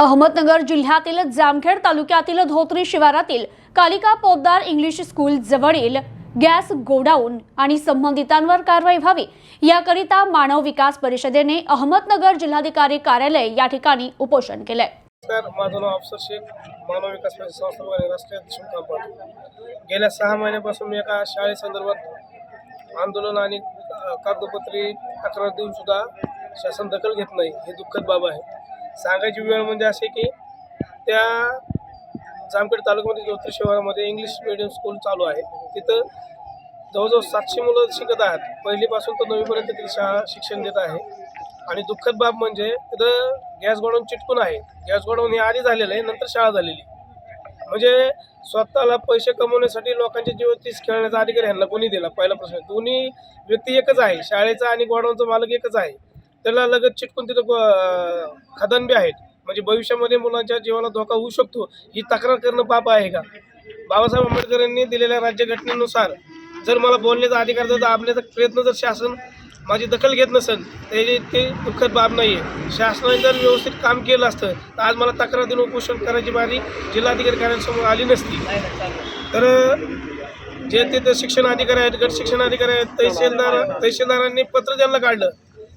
अहमदनगर जिल्ह्यातील जामखेड तालुक्यातील धोत्री शिवारातील कालिका पोद्दार इंग्लिश स्कूल जवळील गॅस गोडाऊन आणि संबंधितांवर कारवाई व्हावी याकरिता मानव विकास परिषदेने अहमदनगर जिल्हाधिकारी कार्यालय या ठिकाणी उपोषण केलंय. नमस्कार माझं नाव अफसर शेख मानव विकास संस्था राष्ट्रीय काम पाहतो गेल्या सहा महिन्यापासून मी एका शाळेसंदर्भात आंदोलन आणि कागदपत्री कागदोपत्री तक्रार देऊन सुद्धा शासन दखल घेत नाही हे दुःखद बाब आहे. सांगायची वेळ म्हणजे असे की त्या जामखेड तालुक्यामध्ये ज्योतिष शहरामध्ये इंग्लिश मिडियम स्कूल चालू आहे. तिथं जवळजवळ सातशे मुलं शिकत आहेत. पहिलीपासून तर नववीपर्यंत तिथे शाळा शिक्षण देत आहे. आणि दुःखद बाब म्हणजे तिथं गॅस गोडाऊन चिटकून आहे. गॅस गोडाऊन हे आधी झालेलं आहे नंतर शाळा झालेली. म्हणजे स्वतःला पैसे कमवण्यासाठी लोकांच्या जीवतीस खेळण्याचा अधिकार ह्यांना कोणी दिला? पहिला प्रश्न. दोन्ही व्यक्ती एकच आहे. शाळेचा आणि गोडाऊनचा मालक एकच आहे. त्याला लगत चिटकून तिथं गो- खदान बी आहेत. म्हणजे भविष्यामध्ये मुलांच्या जीवाला धोका होऊ शकतो ही तक्रार करणं पाप आहे का? बाबासाहेब आंबेडकर यांनी दिलेल्या राज्यघटनेनुसार जर मला बोलण्याचा अधिकार जर दाबण्याचा प्रयत्न जर शासन माझी दखल घेत नसेल तर ते दुःखद बाब नाही आहे शासनाने जर व्यवस्थित काम केलं असतं तर आज मला तक्रार देऊन उपोषण करायची बारी जिल्हाधिकारी कार्यालयासमोर आली नसती. तर जे तिथं शिक्षण अधिकारी आहेत गट शिक्षण अधिकारी आहेत तहसीलदार तहसीलदारांनी पत्र त्यांना काढलं.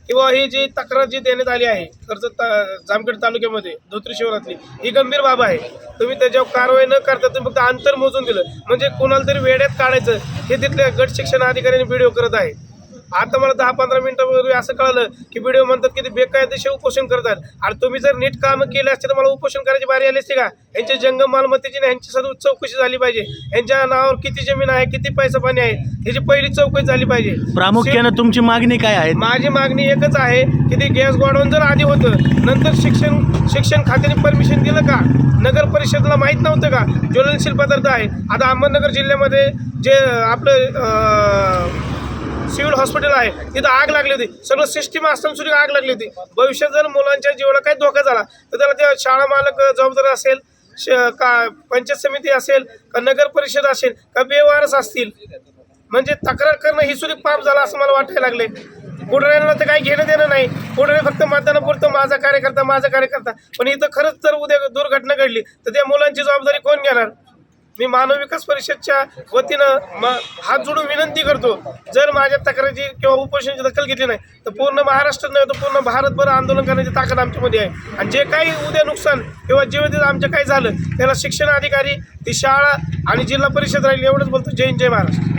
किंवा ही जी तक्रार जी देण्यात आली आहे कर्जत ता जामखेड तालुक्यामध्ये धोत्री शहरातली ही गंभीर बाब आहे. तुम्ही त्याच्यावर कारवाई न करता तुम्ही फक्त अंतर मोजून दिलं. म्हणजे कोणाला तरी वेड्यात काढायचं हे तिथल्या गट शिक्षण अधिकाऱ्यांनी व्हिडिओ करत आहे. आता मला दहा पंधरा मिनिटापूर्वी असं कळालं की व्हिडिओ म्हणतात की ते बेकायदेशीर उपोषण करतात आणि तुम्ही जर नीट कामं केले असते तर मला उपोषण करायची बारी आली असते का? यांचे जंगम मालमत्तेची ह्यांची सर्व चौकशी झाली पाहिजे. यांच्या नावावर किती जमीन आहे किती पैसा पाणी आहे ह्याची पहिली चौकशी झाली पाहिजे. प्रामुख्यानं तुमची मागणी काय आहे? माझी मागणी एकच आहे की ते गॅस गोडाऊन जर आधी होतं नंतर शिक्षण शिक्षण खात्याने परमिशन दिलं का? नगर परिषदला माहीत नव्हतं का? ज्वलनशील पदार्थ आहे. आता अहमदनगर जिल्ह्यामध्ये जे आपलं सिव्हिल हॉस्पिटल आहे. तिथं आग लागली होती. सगळं सिस्टीम असताना सुद्धा आग लागली होती. भविष्यात जर मुलांच्या जीवाला काही धोका झाला तर त्याला त्या शाळा मालक जबाबदार असेल श का पंचायत समिती असेल का नगर परिषद असेल का बेवारस असतील. म्हणजे तक्रार करणं ही सुद्धा पाप झाला असं मला वाटायला लागले पुढाऱ्यांना तर काही घेणं देणं नाही. पुढारी फक्त मतदानापुरतं माझा कार्यकर्ता माझा कार्यकर्ता. पण इथं खरंच जर उद्या दुर्घटना घडली तर त्या मुलांची जबाबदारी कोण घेणार? मी मानव विकास परिषदच्या वतीनं म हात जोडून विनंती करतो जर माझ्या तक्रारीची किंवा उपोषणाची दखल घेतली नाही तर पूर्ण महाराष्ट्र नाही तर पूर्ण भारतभर आंदोलन करण्याची ताकद आमच्यामध्ये आहे. आणि जे काही उद्या नुकसान किंवा जीवित आमच्या काही झालं त्याला शिक्षण अधिकारी ती शाळा आणि जिल्हा परिषद राहील एवढंच बोलतो. जय जय महाराष्ट्र.